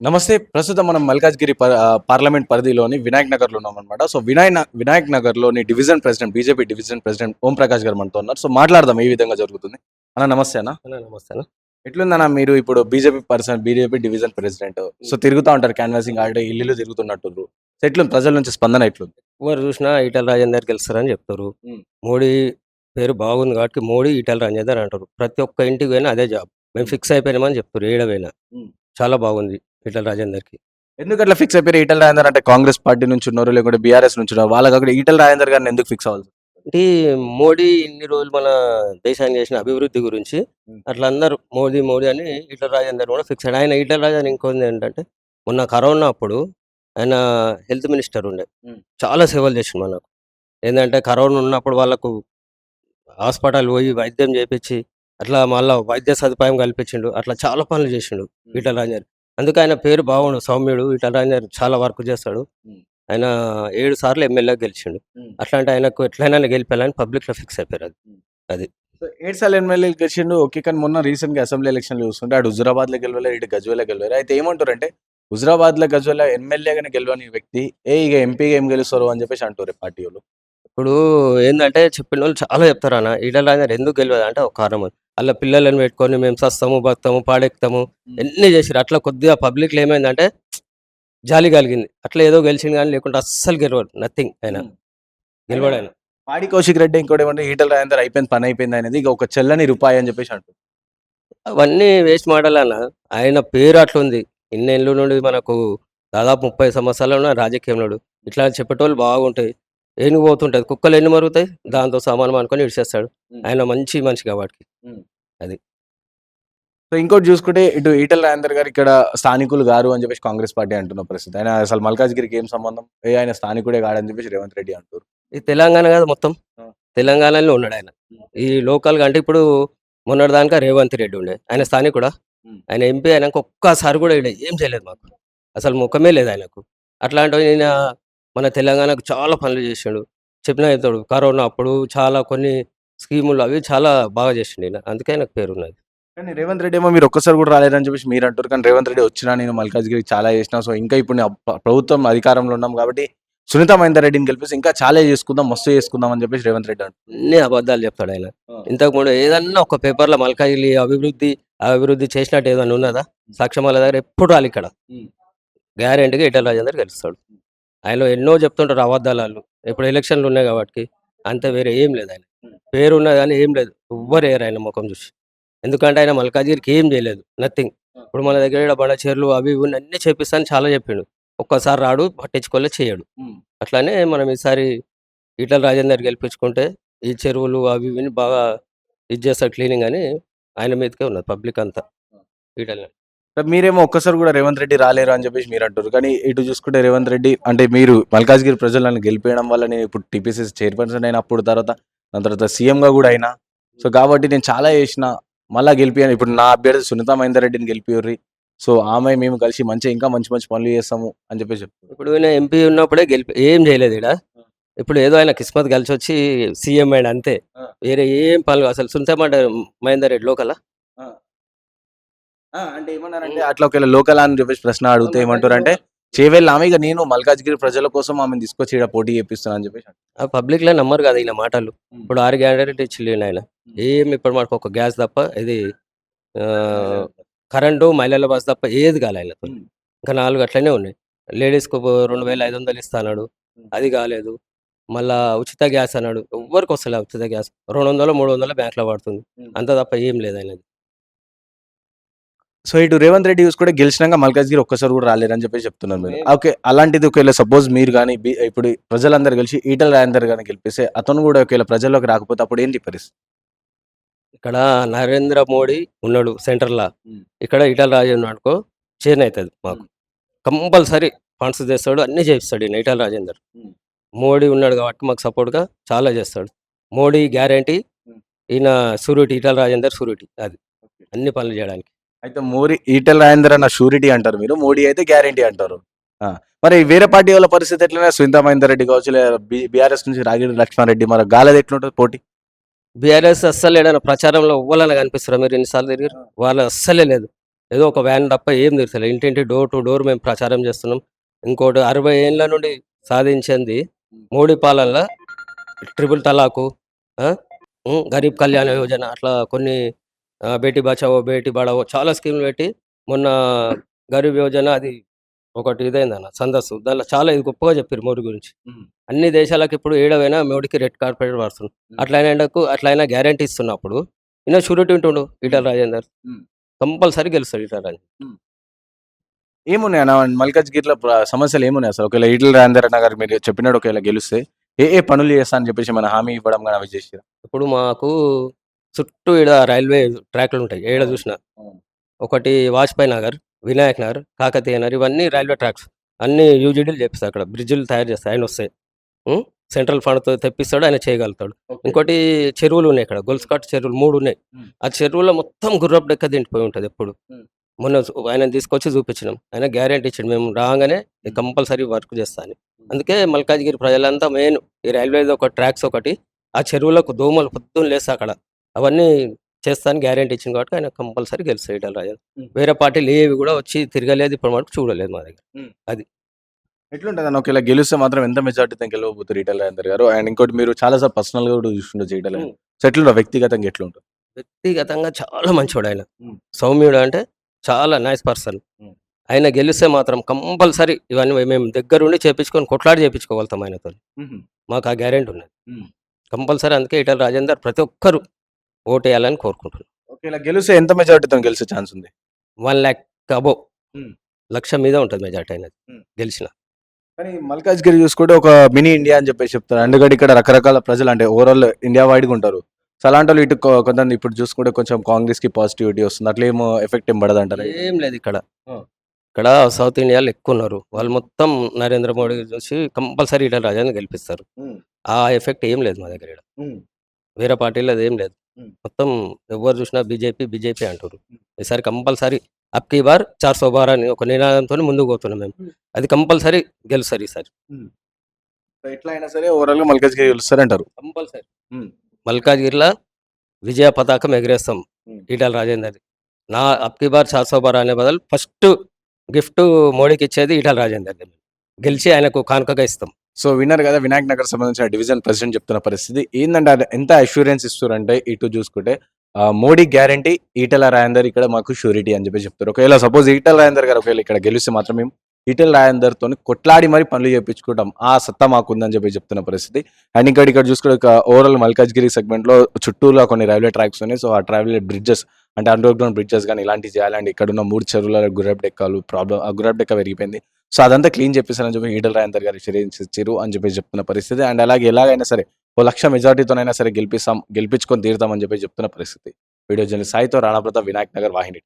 నమస్తే ప్రస్తుతం మనం మల్కాజ్గిరి పార్లమెంట్ పరిధిలోని వినాయక్ నగర్లో ఉన్నాం అనమాట సో వినాయక్ వినాయక్ నగర్లోని division president BJP division president Om Prakash గారు మనతో ఉన్నారు. సో మాట్లాడదాం ఏ విధంగా జరుగుతుంది. అన్న నమస్తే అన్న. నమస్తే అన్న. ఎట్లుందన్న మీరు ఇప్పుడు BJP person BJP division president? So తిరుగుతూ ఉంటారు క్యాన్వాసింగ్ ఆల్రెడీ ఇల్లు తిరుగుతున్నట్టు. సో ఎట్లుంది ప్రజల నుంచి స్పందన ఎట్లుంది? ఎవరు చూసినా ఈటల రాజేందర్ గెలుస్తారని చెప్తారు. మోడీ పేరు బాగుంది కాబట్టి మోడీ ఈటల రాజేందర్ అంటారు. ప్రతి ఒక్క ఇంటికి పోయినా అదే జాబ్. మేము ఫిక్స్ అయిపోయినామని చెప్తారు. ఏడవైనా. చాలా బాగుంది. ఈటల రాజేందర్కి. ఎందుకు అట్లా ఫిక్స్ అయిపోయారు ఈటల రాజేందర్ అంటే కాంగ్రెస్ పార్టీ నుంచి ఉన్నారు లేకుంటే బీఆర్ఎస్ నుంచి ఉన్నారు వాళ్ళకి అక్కడ ఈటల రాజేందర్ గారిని ఎందుకు ఫిక్స్ అవ్వాలి? అంటే మోడీ ఇన్ని రోజులు మన దేశానికి చేసిన అభివృద్ధి గురించి. అట్లా అందరూ మోడీ మోడీ అని ఈటల రాజేందర్ కూడా ఫిక్స్ అయ్యాడు ఆయన ఈటల రాజేందర్ ఇంకొంది ఏంటంటే మొన్న కరోనా అప్పుడు ఆయన హెల్త్ మినిస్టర్ ఉండే. చాలా సేవలు చేసిండు మనకు. ఏంటంటే కరోనా ఉన్నప్పుడు వాళ్ళకు హాస్పిటల్ పోయి వైద్యం చేపించి అట్లా మళ్ళా వైద్య సదుపాయం కల్పించిండు. అట్లా చాలా పనులు చేసిండు ఈటల రాజేందర్. అందుకే ఆయన పేరు బాగుండు సౌమ్యుడు ఈటల రాజేందర్ చాలా వర్క్ చేస్తాడు. ఆయన ఏడు సార్లు ఎమ్మెల్యే గెలిచిండు. అట్లాంటి ఆయనకు ఎట్లయినా గెలిపాలని పబ్లిక్లో ఫిక్స్ అయిపోయారు అది. సో ఏడు సార్లు ఎమ్మెల్యే గెలిచిండు. ఓకే కానీ మొన్న రీసెంట్గా అసెంబ్లీ ఎలక్షన్లు చూస్తుంటే అటు హుజురాబాద్లో గెలవలే ఇటు గజ్వేల గెలవలే. అయితే ఏమంటారంటే హుజురాబాద్లో గజ్వేల ఎమ్మెల్యేగానే గెలవని వ్యక్తి ఏ ఇక ఎంపీగా ఏం గెలుస్తారు అని చెప్పేసి అంటారు పార్టీ వాళ్ళు. ఇప్పుడు ఏంటంటే చెప్పిన వాళ్ళు చాలా చెప్తారు అన్న రాజేందర్ ఎందుకు గెలవదు అంటే ఒక కారణం. అలా పిల్లలను పెట్టుకొని మేము సస్తాము బతాము పాడెక్తాము ఎన్ని చేసిరు అట్లా కొద్దిగా పబ్లిక్లో ఏమైందంటే జాలి కలిగింది. అట్లా ఏదో గెలిచింది కానీ లేకుంటే అస్సలు గెలవడు. నథింగ్ ఆయన గెలవడు ఆయన. పాడి కౌశిక్ రెడ్డి ఇంకోటి ఏమంటే ఈటల రాజేందర్ అయిపోయింది పని అయిపోయింది అనేది ఇక ఒక చెల్లని రూపాయి అని చెప్పేసి అంటారు అవన్నీ వేస్ట్ మాటలన్న ఆయన పేరు అట్లుంది. ఇన్నేళ్ళ నుండి మనకు దాదాపు ముప్పై సంవత్సరాలు ఉన్న రాజకీయంలో ఇట్లా చెప్పేటోళ్ళు బాగుంటాయి. ఏనుగు పోతుంటది కుక్కలు ఎన్ని మరుగుతాయి? దాంతో సమానం అనుకొని ఇడిచేస్తాడు ఆయన మంచి మనిషి కాబట్టి సో ఇంకోటి చూసుకుంటే ఇటు ఈటల రాజేందర్ గారు ఇక్కడ స్థానికులు గారు అని చెప్పేసి కాంగ్రెస్ పార్టీ అంటున్న పరిస్థితి. ఆయన అసలు మల్కాజ్గిరికి ఏం సంబంధం? ఏ ఆయన స్థానికుడే కాడని చెప్పేసి రేవంత్ రెడ్డి అంటారు ఈ తెలంగాణ కదా మొత్తం. తెలంగాణలో ఉన్నాడు ఆయన. ఈ లోకల్గా అంటే ఇప్పుడు మొన్నటిదాకా రేవంత్ రెడ్డి ఉండే. ఆయన స్థానికుడా. ఆయన ఎంపీ అయినాక ఒక్కసారి కూడా ఏం చేయలేదు మాకు. అసలు ముఖమే లేదు ఆయనకు. అట్లాంటి మన తెలంగాణకు చాలా పనులు చేసిండు. చెప్పిన చెప్తాడు కరోనా అప్పుడు చాలా కొన్ని స్కీములు అవి చాలా బాగా చేసిండు ఈయన. అందుకే ఆయనకు పేరు ఉన్నది. కానీ రేవంత్ రెడ్డి ఏమో మీరు ఒక్కసారి కూడా రాలేదని చెప్పేసి మీరు అంటారు కానీ రేవంత్ రెడ్డి వచ్చినా నేను మల్కాజ్గిరికి చాలా చేసిన. సో ఇంకా ఇప్పుడు ప్రభుత్వం అధికారంలో ఉన్నాం కాబట్టి సునీత మహేందర్ రెడ్డిని గెలిపేసి ఇంకా చాలా చేసుకుందాం మస్తు చేసుకుందాం అని చెప్పేసి రేవంత్ రెడ్డి అంటారు అన్ని అబద్ధాలు చెప్తాడు ఆయన. ఆ. ఇంతకు ముందు ఏదన్నా ఒక పేపర్లో మల్కాజిల్లి అభివృద్ధి అభివృద్ధి చేసినట్టు ఏదన్నా ఉన్నదా? సాక్ష్యమాల దగ్గర ఎప్పుడు రాలి ఇక్కడ. గ్యారెంటీగా ఈటల రాజేందర్ గెలుస్తాడు. ఆయన ఎన్నో చెప్తుంటారు అబద్ధాలు ఇప్పుడు ఎలక్షన్లు ఉన్నాయి కాబట్టి అంతే వేరే ఏం లేదు ఆయన. పేరు ఉన్నది కానీ ఏం లేదు. ఎవ్వరు వేయరు ఆయన ముఖం చూసి. ఎందుకంటే ఆయన మల్కాజిరికి ఏం చేయలేదు. నథింగ్ ఇప్పుడు మన దగ్గర ఈడ బండ చీరలు అవి ఇవి అన్ని చేపిస్తాను చాలా చెప్పిండు. ఒక్కసారి రాడు పట్టించుకోలే చేయడు. అట్లానే మనం ఈసారి ఈటల రాజేందర్ గెలిపించుకుంటే ఈ చెరువులు అవి ఇవి బాగా ఇది చేస్తాడు క్లీనింగ్ అని ఆయన మీదకే ఉన్నది పబ్లిక్ అంతా. ఈటల సార్ మీరేమో ఒక్కసారి కూడా రేవంత్ రెడ్డి రాలేరు అని చెప్పేసి మీరు అంటారు కానీ ఇటు చూసుకుంటే రేవంత్ రెడ్డి అంటే మీరు మల్కాజ్గిరి ప్రజలను గెలిపేయడం వల్ల నేను ఇప్పుడు టీపీసీసీ చైర్పర్సన్ అయినా అప్పుడు తర్వాత దాని తర్వాత సీఎం గా కూడా అయినా. సో కాబట్టి నేను చాలా చేసిన మళ్ళా గెలిపాను ఇప్పుడు నా అభ్యర్థి సునీత మహేందర్ రెడ్డిని గెలిపియ్రి సో ఆమె మేము కలిసి మంచిగా ఇంకా మంచి మంచి పనులు చేస్తాము అని చెప్పేసి చెప్తారు ఇప్పుడు ఈయన ఎంపీ ఉన్నప్పుడే గెలిపి ఏం చేయలేదు ఇక్కడ ఇప్పుడు ఏదో ఆయన కిస్మత్ కలిసి వచ్చి సీఎం అయ్యాడు అంతే. వేరే ఏం పనులు అసలు సుంతమంటే మహేందర్ రెడ్డి లోకల్? అంటే ఏమన్నారంటే అట్లా ఒకవేళ లోకల్ అని చెప్పేసి ప్రశ్న అడిగితే ఏమంటారు అంటే చేవేళ్ళ ఆమె ఇక నేను మల్కాజ్గిరి ప్రజల కోసం ఆమెను తీసుకొచ్చి ఇక్కడ పోటీ చేపిస్తాను అని చెప్పేసి. ఆ పబ్లిక్లో నమ్మరు కదా ఈయన మాటలు. ఇప్పుడు ఆరు గ్యారెంటీ ఇచ్చిండు ఆయన ఏం ఇప్పుడు మనకు ఒక గ్యాస్ తప్ప ఇది ఆ, కరెంటు మహిళల బస్ తప్ప ఏది కాలే ఆయనతో. ఇంకా నాలుగు అట్లనే ఉన్నాయి. లేడీస్కు రెండు వేల ఐదు వందలు ఇస్తా అన్నాడు. ఉమ్. అది కాలేదు. మళ్ళా ఉచిత గ్యాస్ అన్నాడు. ఎవ్వరికి వస్తలే ఉచిత గ్యాస్ రెండు వందలు మూడు వందలు బ్యాంక్లో పడుతుంది. అంత తప్ప ఏం లేదు ఆయన సో ఇటు రేవంత్ రెడ్డి చూసుకుంటే గెలిచినాక మల్కాజ్గిరి ఒక్కసారి కూడా రాలేరని చెప్పేసి చెప్తున్నారు మీరు. ఓకే అలాంటిది ఒకవేళ సపోజ్ మీరు కానీ ఇప్పుడు ప్రజలందరూ కలిసి ఈటల రాజేందర్ కానీ గెలిపిస్తే అతను కూడా ఒకవేళ ప్రజల్లోకి రాకపోతే అప్పుడు ఏంటి పరిస్థితి ఇక్కడ నరేంద్ర మోడీ ఉన్నాడు సెంటర్ లా ఉమ్. ఇక్కడ ఈటల రాజు ఉన్నాడుకో చేన్ అవుతుంది మాకు ఉమ్. కంపల్సరీ ఫండ్స్ తెస్తాడు అన్ని చేపిస్తాడు ఈయన ఈటల రాజేందర్ ఉమ్. మోడీ ఉన్నాడు కాబట్టి మాకు support గా చాలా చేస్తాడు మోడీ గ్యారంటీ. ఈయన సూరిటీ ఈటల రాజేందర్ సూరిటీ అది అన్ని పనులు చేయడానికి అయితే మోడీ ఈటల రాజేందర్ అన్న షూరిటీ అంటారు మీరు మోడీ అయితే గ్యారంటీ అంటారు. మరి వేరే పార్టీ వాళ్ళ పరిస్థితి ఎట్లనే సునీతా మహేందర్ రెడ్డి కావచ్చు లేదా బీఆర్ఎస్ నుంచి రాగిడి లక్ష్మారెడ్డి మరి గాలది ఎట్లుంటుంది పోటీ? బీఆర్ఎస్ అస్సలు ఏదైనా ప్రచారంలో ఇవ్వాలని కనిపిస్తారు మీరు ఎన్నిసార్లు తిరిగారు? వాళ్ళు అస్సలే లేదు. ఏదో ఒక వ్యాన్ తప్ప ఏం తెలుసలేదు ఇంటింటి డోర్ టు డోర్ మేము ప్రచారం చేస్తున్నాం. ఇంకోటి అరవై ఏళ్ళ నుండి సాధించింది మోడీ పాలనలో ట్రిపుల్ తలాకు గరీబ్ కళ్యాణ యోజన అట్లా కొన్ని బేటీ బచావో బేటీ బడావో చాలా స్కీమ్లు పెట్టి మొన్న గరీబ్ యోజన అది ఒకటి ఇదైందన్న సందస్సు. దానిలో చాలా ఇది గొప్పగా చెప్పారు మోడీ గురించి. అన్ని దేశాలకు ఇప్పుడు ఏడవైనా మోడీకి రెడ్ కార్పెట్ పడుతుంది అట్లయినాకు అట్లయినా గ్యారంటీ ఇస్తున్నప్పుడు ఈయన షూరిటీ ఉంటుండు ఈటల రాజేందర్. కంపల్సరీ గెలుస్తాడు ఈటల రాజేందర్. ఏమున్నాయి అన్న మల్కాజ్గిరిలో సమస్యలు ఏమున్నాయి అసలు? ఒకవేళ ఈటల రాజేందర్ అన్న గారు మీరు చెప్పినట్టు ఒకవేళ గెలిస్తే ఏ ఏ పనులు చేస్తా అని చెప్పేసి మన హామీ ఇవ్వడం కానీ అవి చేసి ఇప్పుడు మాకు చుట్టూ ఈడ రైల్వే ట్రాక్లు ఉంటాయి. ఏడ చూసినా. ఒకటి వాజ్పేయి నగర్ వినాయక్ నగర్ కాకతీయ నగర్ ఇవన్నీ రైల్వే ట్రాక్స్. అన్ని యూజీడీలు చేపిస్తాయి అక్కడ. బ్రిడ్జిలు తయారు చేస్తాయి ఆయన వస్తాయి? సెంట్రల్ ఫండ్తో తెప్పిస్తాడు ఆయన చేయగలుగుతాడు. ఇంకోటి చెరువులు ఉన్నాయి ఇక్కడ. గొలుసు కట్టు చెరువులు మూడు ఉన్నాయి. ఆ చెరువులో మొత్తం గుర్రపు డెక్క దిండిపోయి ఉంటుంది ఎప్పుడు. మొన్న ఆయన తీసుకొచ్చి చూపించినాం. ఆయన గ్యారెంటీ ఇచ్చాడు. మేము రాగానే కంపల్సరీ వర్క్ చేస్తాను అందుకే మల్కాజ్గిరి ప్రజలంతా మెయిన్ ఈ రైల్వే ఒక ట్రాక్స్ ఒకటి. ఆ చెరువులకు దోమలు పొద్దున్న లేస్తా అక్కడ అవన్నీ చేస్తాను గ్యారెంటీ ఇచ్చింది కాబట్టి ఆయన కంపల్సరీ ఈటల రాజా. వేరే పార్టీలు ఏవి కూడా వచ్చి తిరగలేదు ఇప్పుడు మనకు చూడలేదు మా దగ్గర. ఎట్లుంటుంది అన్న? ఒకవేళ గెలిస్తే మాత్రం ఎంత మెజార్టీతో గెలవబోతున్నారు ఈటల రాజేందర్ గారు? అండ్ ఇంకోటి మీరు చాలా సార్ పర్సనల్గా కూడా చూస్తుండొచ్చు ఈటల ఉం. సో ఎట్లుంటారు వ్యక్తిగతంగా ఎట్లుంటారు వ్యక్తిగతంగా చాలా మంచివాడు ఆయన. సౌమ్యుడు అంటే చాలా నైస్ పర్సన్. ఆయన గెలిస్తే మాత్రం కంపల్సరీ ఇవన్నీ మేము దగ్గరుండి చేపించుకొని కొట్లాడి చేపించుకోగలుగుతాం ఆయనతో మాకు ఆ గ్యారెంటీ ఉన్నది. కంపల్సరీ అందుకే ఈటల రాజేందర్ ప్రతి ఒక్కరు ఓటేయాలని కోరుకుంటున్నాను గెలిస్తే ఎంత మెజార్టీతో గెలిచే ఛాన్స్ ఉంది? వన్ ల్యాక్ అబో. లక్ష మీద ఉంటుంది మెజార్టీ అయినది. గెలిచిన. కానీ మల్కాజ్గిరి చూసుకుంటే ఒక మినీ ఇండియా అని చెప్పేసి చెప్తారు. ఎందుకంటే ఇక్కడ రకరకాల ప్రజలు అంటే ఓవరాల్ ఇండియా వైడ్గా ఉంటారు. సో అలాంటి వాళ్ళు ఇటు కొ- కొంతమంది ఇప్పుడు చూసుకుంటే కొంచెం కాంగ్రెస్కి పాజిటివిటీ వస్తుంది. అట్లా ఏమో ఎఫెక్ట్ ఏం పడదు అంటారు ఏం లేదు ఇక్కడ. ఇక్కడ సౌత్ ఇండియాలో ఎక్కువ ఉన్నారు. వాళ్ళు మొత్తం నరేంద్ర మోడీ చూసి కంపల్సరీ ఈటల రాజేందర్ గెలిపిస్తారు. ఆ ఎఫెక్ట్ ఏం లేదు మా దగ్గర ఈడ. వేరే పార్టీలో అది ఏం లేదు. మొత్తం ఎవరు చూసినా బీజేపీ బీజేపీ అంటారు. ఈసారి కంపల్సరీ అప్కీ బార్ చార్ సో బార్ అని ఒక నినాదంతో ముందుకు పోతున్నాం మేము. అది కంపల్సరీ గెలుస్తారు ఈసారి. ఎట్లా అయినా సరే ఓవరాల్గా మల్కాజ్గిరి గెలుస్తారంటారు. కంపల్సరీ. ఉం. మల్కాజ్గిరిలో విజయ పతాకం ఎగిరేస్తాం. ఈటల రాజేందర్ నా అప్కీ బార్ చార్ సో బార్ అనే బదులు ఫస్ట్ గిఫ్ట్ మోడీకి ఇచ్చేది ఈటల రాజేందర్ గెలిచి ఆయనకు కానుకగా ఇస్తాం. సో విన్నారు కదా వినాయక్ నగర్ సంబంధించిన డివిజన్ ప్రెసిడెంట్ చెప్తున్న పరిస్థితి. ఏంటంటే అది ఎంత అష్యూరెన్స్ ఇస్తారంటే ఇటు చూసుకుంటే మోడీ గ్యారంటీ ఈటల రాయందర్ ఇక్కడ మాకు షూరిటీ అని చెప్పి చెప్తారు. ఒకవేళ సపోజ్ ఈటల రాయందర్ గారు ఒకవేళ ఇక్కడ గెలిస్తే మాత్రం మేము ఈటల రాయందర్తో తోని కొట్లాడి మరి పనులు చేయించుకుంటాం ఆ సత్తా మాకుందని చెప్పి చెప్తున్న పరిస్థితి. అండ్ ఇక్కడ ఇక్కడ చూసుకుంటే ఓవరాల్ మల్కాజ్గిరి సెగ్మెంట్లో చుట్టూలో కొన్ని రైల్వే ట్రాక్స్ ఉన్నాయి. సో ఆ రైల్వే బ్రిడ్జెస్ అంటే అండర్ గ్రౌండ్ బ్రిడ్జెస్ కానీ ఇలాంటివి చేయాలండి. ఇక్కడ ఉన్న మూడు చెరువుల గుర్రప్ డెక్కలు ప్రాబ్లం ఆ గుర్రప్ డెక్క పెరిగిపోయింది. సో అదంతా క్లీన్ చెప్పేసారని చెప్పి ఈటల రాజేందర్ గారు ఇచ్చారు అని చెప్పి చెప్తున్న పరిస్థితి. అండ్ అలాగే ఎలాగైనా సరే ఓ లక్ష మెజార్టీతోనైనా సరే గెలిపిస్తాం గెలిపించుకొని తీరుతామని చెప్పి చెప్తున్న పరిస్థితి. వీడియో జర్నలిస్ట్ సాయితో రాణా ప్రతాప్ వినాయక్ నగర్ వాహిని